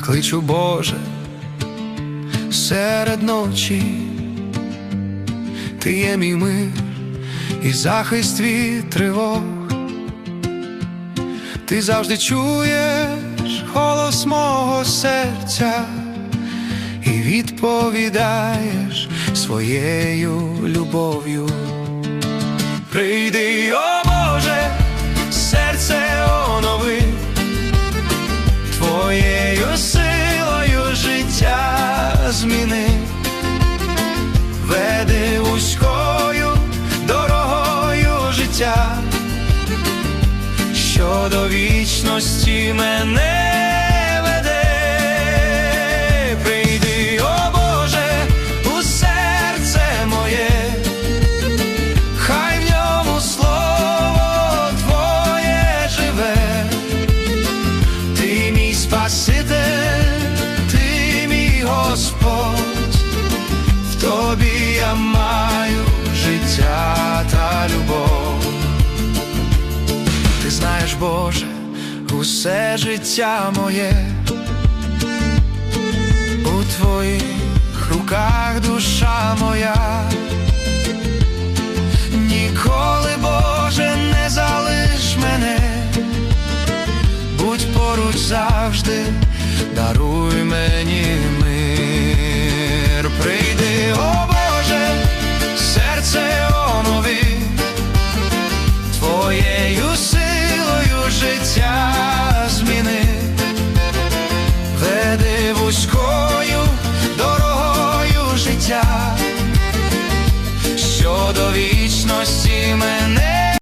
кличу Боже серед ночі, ти є мій мир і захист від тривог. Ти завжди чуєш голос мого серця і відповідаєш своєю любов'ю. Прийди, Спаситель, ти мій Господь, в тобі я маю життя та любов. Ти знаєш, Боже, усе життя моє, у твоїх руках душа моя. Ніколи, Боже, не залиш мене, будь поруч завжди, даруй мені Прости мене.